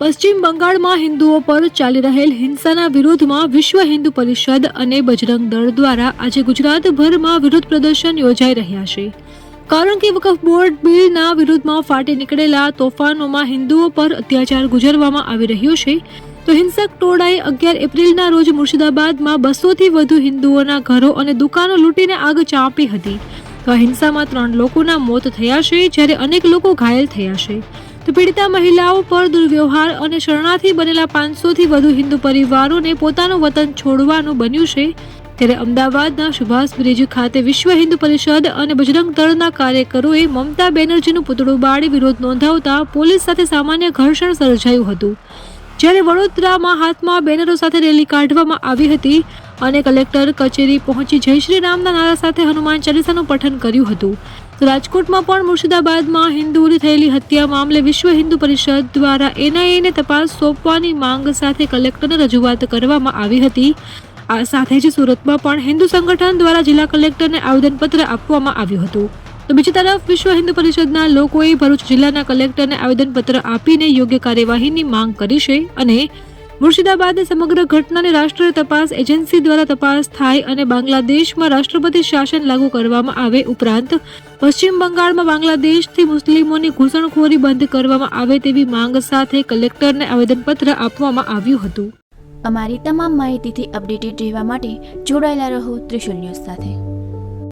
પશ્ચિમ બંગાળમાં હિન્દુઓ પર ચાલી રહેલ હિંસાના વિરોધમાં વિશ્વ હિન્દુ પરિષદ અને બજરંગ દળ દ્વારા આજે ગુજરાતભરમાં વિરોધ પ્રદર્શન યોજાઈ રહ્યા છે. કારણ કે વકફ બોર્ડ બિલના વિરોધમાં ફાટી નીકળેલા તોફાનોમાં હિન્દુઓ પર અત્યાચાર ગુજરવામાં આવી રહ્યો છે, તો હિંસક ટોળાએ અગિયાર એપ્રિલના રોજ મુર્શિદાબાદમાં બસોથી વધુ હિન્દુઓના ઘરો અને દુકાનો લૂંટીને આગ ચાંપી હતી. તો હિંસામાં ત્રણ લોકોના મોત થયા છે, જ્યારે અનેક લોકો ઘાયલ થયા છે. તો પીડિતા મહિલાઓ પર દુર્વ્યવહાર અને શરણાથી બનેલા પાંચસોથી વધુ હિન્દુ પરિવારોને પોતાનું વતન છોડવાનું બન્યું છે. ત્યારે અમદાવાદના સુભાષ બ્રિજ ખાતે વિશ્વ હિન્દુ પરિષદ અને બજરંગ દળના કાર્યકરોએ મમતા બેનર્જીનું પુતળું બાળી વિરોધ નોંધાવતા પોલીસ સાથે સામાન્ય ઘર્ષણ સર્જાયું હતું. જ્યારે વડોદરામાં હાથમાં બેનરો સાથે રેલી કાઢવામાં આવી હતી અને કલેક્ટર કચેરી પહોંચી જય શ્રી રામના નારા સાથે હનુમાન ચાલીસાનું પઠન કર્યું હતું. રાજકોટમાં પણ મુર્શિદાબાદમાં હિન્દુઓની થયેલી હત્યા મામલે વિશ્વ હિન્દુ પરિષદ દ્વારા એનઆઈએને તપાસ સોંપવાની માંગ સાથે કલેક્ટરને રજૂઆત કરવામાં આવી હતી. આ સાથે જ સુરતમાં પણ હિન્દુ સંગઠન દ્વારા જિલ્લા કલેક્ટરને આવેદનપત્ર આપવામાં આવ્યું હતું. તો બીજી તરફ વિશ્વ હિન્દુ પરિષદના લોકોએ ભરૂચ જિલ્લાના કલેક્ટરને આવેદનપત્ર આપીને યોગ્ય કાર્યવાહીની માંગ કરી છે અને મુર્શિદાબાદ સમગ્ર ઘટનાની રાષ્ટ્રીય તપાસ એજન્સી દ્વારા તપાસ થાય અને બાંગ્લાદેશમાં રાષ્ટ્રપતિ શાસન લાગુ કરવામાં આવે ઉપરાંત પશ્ચિમ બંગાળમાં બાંગ્લાદેશથી મુસ્લિમોની ઘૂસણખોરી બંધ કરવામાં આવે તેવી માંગ સાથે કલેક્ટરને આવેદનપત્ર આપવામાં આવ્યું હતું. અમારી તમામ માહિતીથી અપડેટેડ રહેવા માટે જોડાયેલા રહો ત્રિશુલ ન્યૂઝ સાથે.